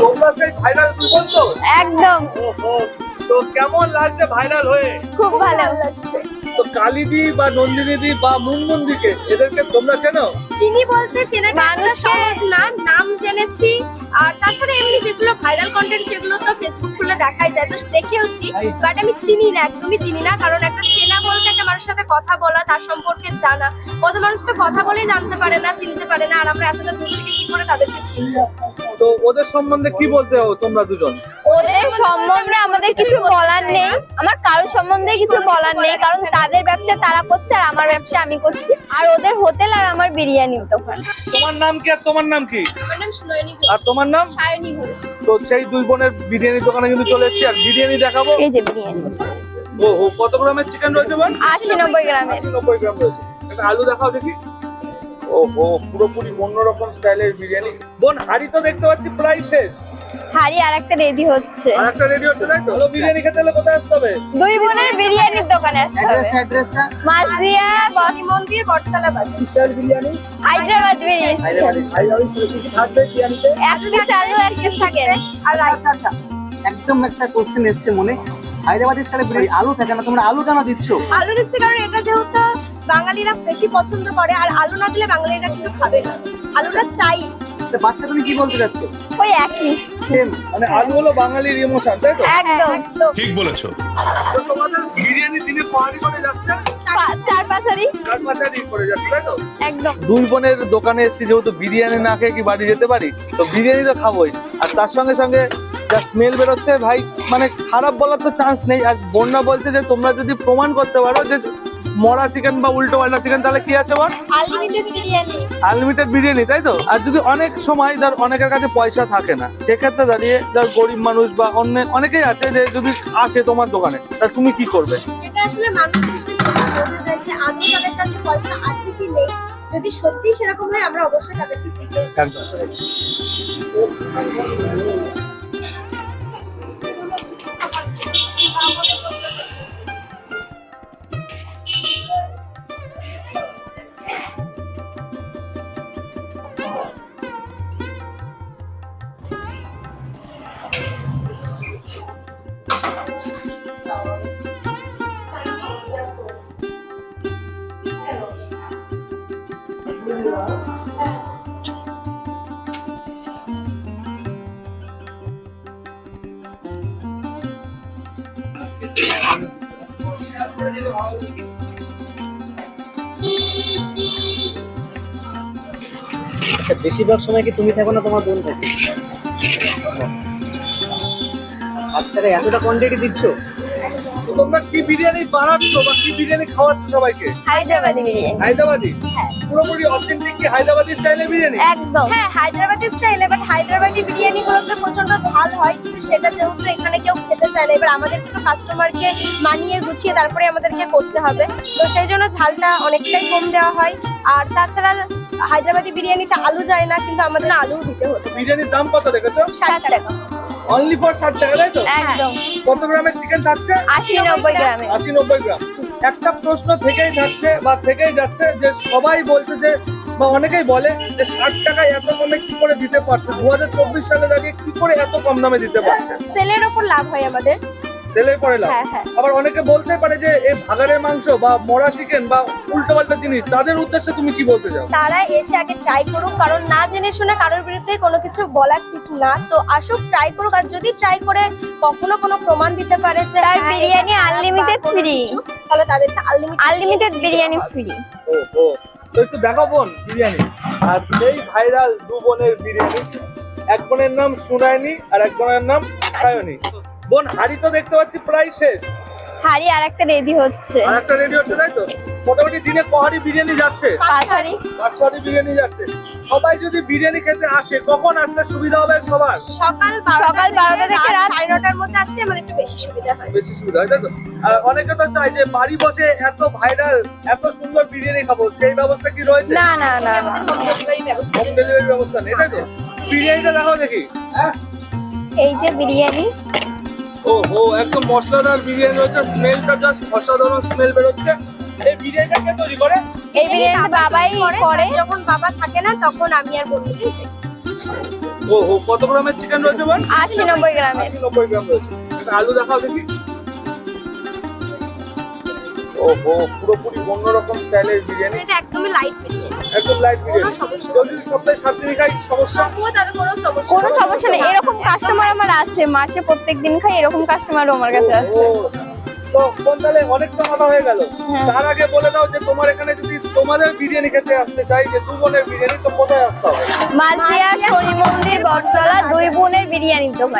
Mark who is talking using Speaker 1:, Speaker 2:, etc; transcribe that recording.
Speaker 1: তোমরা সেই ভাইরাল দুজন তো?
Speaker 2: একদম।
Speaker 1: তো কেমন লাগছে ভাইরাল হয়ে?
Speaker 2: খুব ভালো। লাগছে।
Speaker 1: তো কালিদি বা নন্দিনীদি বা মুনমুন্দিকে এদেরকে তোমরা চেনো?
Speaker 3: চিনি বলতে চেনাটা একটা
Speaker 2: মানুষকে-
Speaker 3: সহজ না নাম জেনেছি। আর তাছাড়া এমনি যেগুলো ভাইরাল কন্টেন্ট সেগুলো তো ফেসবুক খুলে দেখাই যায়। তো দেখেওছি বাট আমি চিনি না একদমই চিনি না কারণ একটা মানুষের সাথে কথা বলা তার সম্পর্কে জানা। কত মানুষ তো কথা বলেই জানতে পারে না চিনতে পারে না আর আমরা এতটা দূর থেকে কি করে তাদেরকে চিনি?
Speaker 1: তো ওদের সম্বন্ধে কি বলতে হো তোমরা দুজন?
Speaker 2: ওদের সম্বন্ধে আমাদের কিছু বলার নেই। আমার কারোর সম্বন্ধে কিছু বলার নেই কারণ তাদের ব্যবসা তারা করছে আর আমার ব্যবসা আমি করছি। আর ওদের হোটেল আর আমার বিরিয়ানির দোকান।
Speaker 1: তোমার নাম কি আর তোমার নাম কি?
Speaker 3: আমার নাম সুনয়নী
Speaker 1: আর তোমার নাম?
Speaker 3: সায়নী ঘোষ।
Speaker 1: তো সেই দুই বোনের বিরিয়ানি দোকানে কিন্তু চলে এসেছি। আর বিরিয়ানি দেখাবো?
Speaker 2: এই যে বিরিয়ানি।
Speaker 1: কত গ্রামের চিকেন রয়েছে বোন
Speaker 2: আশি নব্বই গ্রামের।
Speaker 1: আশি নব্বই গ্রাম রয়েছে। একটা আলু দেখাও দেখি। ও ও পুরোপুরি অন্যরকম স্টাইলের বিরিয়ানি। বোন হাড়ি তো দেখতে পাচ্ছি প্রায় শেষ।
Speaker 2: হাড়ি আর একটা রেডি হচ্ছে।
Speaker 1: আর একটা রেডি হচ্ছে তাই তো? হলো বিরিয়ানি খেতে হলে কোথায় আসতে হবে?
Speaker 2: দুই বোনের বিরিয়ানির দোকানে আসতে হবে।
Speaker 4: অ্যাড্রেসটা অ্যাড্রেসটা
Speaker 2: মাঝদিয়া
Speaker 3: শনি মন্দির বটতলা বাজার।
Speaker 4: স্টাইল বিরিয়ানি?
Speaker 2: হায়দ্রাবাদ বিরিয়ানি।
Speaker 4: হায়দ্রাবাদি হায়দ্রাবাদি স্টাইল কি কি থাকবে বিরিয়ানিতে?
Speaker 2: এক পিস আলু এক পিস থাকে
Speaker 3: আর
Speaker 4: আচ্ছা আচ্ছা একদম একটা কোশ্চেন এসছে মনে। হায়দ্রাবাদি স্টাইলে বিরিয়ানি আলু থাকে না তোমরা আলু কেন দিচ্ছ?
Speaker 3: আলু দিচ্ছে কারণ এটা যেহেতু বাঙালিরা বেশি পছন্দ করে আর আলু না দিলে বাঙালিরা কিন্তু খাবে না। আলুটা চাই।
Speaker 4: তো বাচ্চা তুমি কি বলতে চাচ্ছ?
Speaker 2: ওই একই।
Speaker 4: সেম
Speaker 1: মানে আলু হলো বাঙালির ইমোশন তাই তো?
Speaker 2: একদম।
Speaker 3: একদম।
Speaker 5: ঠিক বলেছ।
Speaker 1: তো তোমাদের বিরিয়ানি দিনে পাহাড়ি করে যাচ্ছে?
Speaker 2: চার পাঁচারি।
Speaker 1: চার পাঁচারি করে যাচ্ছে তাই তো?
Speaker 2: একদম।
Speaker 1: দুই বোনের দোকানে এসেছি যেহেতু বিরিয়ানি না খেয়ে কি বাড়ি যেতে পারি? তো বিরিয়ানি তো খাবোই আর তার সঙ্গে সঙ্গে যা স্মেল বেরোচ্ছে ভাই মানে খারাপ বলার তো চান্স নেই। আর বন্যা বলছে যে তোমরা যদি প্রমাণ করতে পারো যে মরা চিকেন বা উল্টো পাল্টা চিকেন তাহলে কি আছে বল?
Speaker 2: আনলিমিটেড বিরিয়ানি।
Speaker 1: আনলিমিটেড বিরিয়ানি তাই তো? আর যদি অনেক সময় ধর অনেকের কাছে পয়সা থাকে না সেক্ষেত্রে দাঁড়িয়ে ধর গরিব মানুষ বা অন্য অনেকেই আছে যে যদি আসে তোমার দোকানে তা তুমি কি করবে?
Speaker 3: সেটা আসলে মানুষ বোঝা যায় যে আদৌ তাদের কাছে পয়সা আছে কি নেই? যদি সত্যি সেরকম হয় আমরা অবশ্যই তাদেরকে ফ্রিতে
Speaker 1: একদম।
Speaker 4: আচ্ছা বেশিরভাগ সময় কি তুমি থাকো না তোমার বোন থাকে এতটা কোয়ান্টিটি দিচ্ছ
Speaker 1: তোমরা কি বিরিয়ানি বানাচ্ছ বা কি বিরিয়ানি খাওয়াচ্ছ সবাইকে?
Speaker 2: হায়দ্রাবাদি বিরিয়ানি।
Speaker 1: হায়দ্রাবাদি? পুরোপুরি অথেন্টিক কি হায়দ্রাবাদি স্টাইলের বিরিয়ানি?
Speaker 2: একদম।
Speaker 3: হ্যাঁ হায়দ্রাবাদি স্টাইল এবার হায়দ্রাবাদি বিরিয়ানি গুলোতে প্রচণ্ড ঝাল হয় কিন্তু সেটা যেহেতু এখানে কেউ খেতে চায় না এবার আমাদেরকে তো কাস্টমারকে মানিয়ে গুছিয়ে তারপরে আমাদেরকে করতে হবে। তো সেই জন্য ঝালটা অনেকটাই কম দেওয়া হয়। আর তাছাড়া হায়দ্রাবাদি বিরিয়ানিতে আলু যায় না কিন্তু আমাদের আলু দিতে হতো
Speaker 1: বিরিয়ানির দাম কত রেখেছো
Speaker 3: ষাট টাকা।
Speaker 1: অনলি ফর ষাট টাকা তাই তো?
Speaker 2: একদম।
Speaker 1: কত গ্রামের চিকেন থাকছে?
Speaker 2: আশি নব্বই গ্রামে।
Speaker 1: আশি নব্বই গ্রাম। একটা প্রশ্ন থেকেই থাকছে বা থেকেই যাচ্ছে যে সবাই বলছে যে বা অনেকেই বলে যে ষাট টাকায় এত কমে কি করে দিতে পারছে? দু হাজার চব্বিশ সালে দাঁড়িয়ে কি করে এত কম দামে দিতে পারছে?
Speaker 3: সেলের ওপর লাভ হয় আমাদের।
Speaker 1: তেলের পরে লাভ
Speaker 3: হ্যাঁ হ্যাঁ।
Speaker 1: আবার অনেকে বলতে পারে যে এই ভাগাড়ের মাংস বা মরা চিকেন বা উল্টো পাল্টা জিনিস তাদের উদ্দেশ্যে তুমি কি বলতে চাও?
Speaker 3: তারা এসে আগে ট্রাই করুক কারণ না জেনে শুনে কারোর বিরুদ্ধে কোনো কিছু বলা ঠিক না। তো আসুক ট্রাই করুক আর যদি ট্রাই করে কখনো কোনো প্রমাণ দিতে পারে যে
Speaker 2: তার
Speaker 3: হ্যাঁ,
Speaker 2: বিরিয়ানি free।
Speaker 3: কিছু, তাহলে তাদেরকে আনলিমিটেড
Speaker 2: আনলিমিটেড বিরিয়ানি ফ্রি
Speaker 1: ও ও। তো একটু দেখো বোন বিরিয়ানি। আর সেই ভাইরাল দু বোনের বিরিয়ানি। এক বোনের নাম সুনায়নি আর এক বোনের নাম সায়নী। বোন হাড়ি তো দেখতে পাচ্ছি প্রায় শেষ।
Speaker 2: হাড়ি আর একটা রেডি হচ্ছে।
Speaker 1: আর একটা রেডি হচ্ছে তাই তো? মোটামুটি দিনে কহারি বিরিয়ানি যাচ্ছে?
Speaker 2: পাঁচারি
Speaker 1: পাঁচ ছটি বিরিয়ানি যাচ্ছে। সবাই যদি বিরিয়ানি খেতে আসে কখন আসলে সুবিধা হবে সবার?
Speaker 3: সকাল
Speaker 2: সকাল 12টা থেকে রাত
Speaker 3: সাড়ে নটার মধ্যে আসলে আমাদের একটু বেশি সুবিধা হয়।
Speaker 1: বেশি সুবিধা হয় তাই তো? অনেকে তো চায় যে বাড়ি বসে এত ভাইরাল এত সুন্দর বিরিয়ানি খাব সেই ব্যবস্থা কি রয়েছে?
Speaker 2: না না না না।
Speaker 3: হোম ডেলিভারি ব্যবস্থা
Speaker 1: হোম ডেলিভারি ব্যবস্থা নেই তাই তো? বিরিয়ানিটা দেখাও দেখি।
Speaker 2: এই যে বিরিয়ানি
Speaker 1: ও ও একদম মশলাদার বিরিয়ানি হচ্ছে স্মেলটা জাস্ট অসাধারণ স্মেল বেরোচ্ছে। এই বিরিয়ানিটা কে তৈরি করে?
Speaker 2: এই বিরিয়ানি বাবাই করে
Speaker 3: যখন বাবা থাকে না তখন আমি আর বন্ধুকে
Speaker 1: ও ও কত গ্রামের চিকেন রয়েছে বোন
Speaker 2: আশি নব্বই গ্রামের।
Speaker 1: আশি নব্বই গ্রাম রয়েছে। আলু দেখাও দেখি। ওহো পুরোপুরি অন্যরকম স্টাইলের বিরিয়ানি।
Speaker 3: এটা একদমই লাইট বিরিয়ানি।
Speaker 1: একদম কেউ যদি সপ্তাহে সাত দিন খাই সমস্যা?
Speaker 3: কোনো সমস্যা
Speaker 2: কোনো সমস্যা নেই। এরকম কাস্টমার আমার আছে মাসে প্রত্যেক দিন খাই এরকম কাস্টমারও আমার কাছে আছে।
Speaker 1: তো কোন তাহলে অনেকটা কথা হয়ে গেল।
Speaker 2: হ্যাঁ।
Speaker 1: তার আগে বলে দাও যে তোমার এখানে যদি তোমাদের বিরিয়ানি খেতে আসতে চাই যে দু বোনের বিরিয়ানি তো কোথায় আসতে হবে?
Speaker 2: মাঝদিয়া শনি মন্দির বটতলা দুই বোনের বিরিয়ানির দোকান।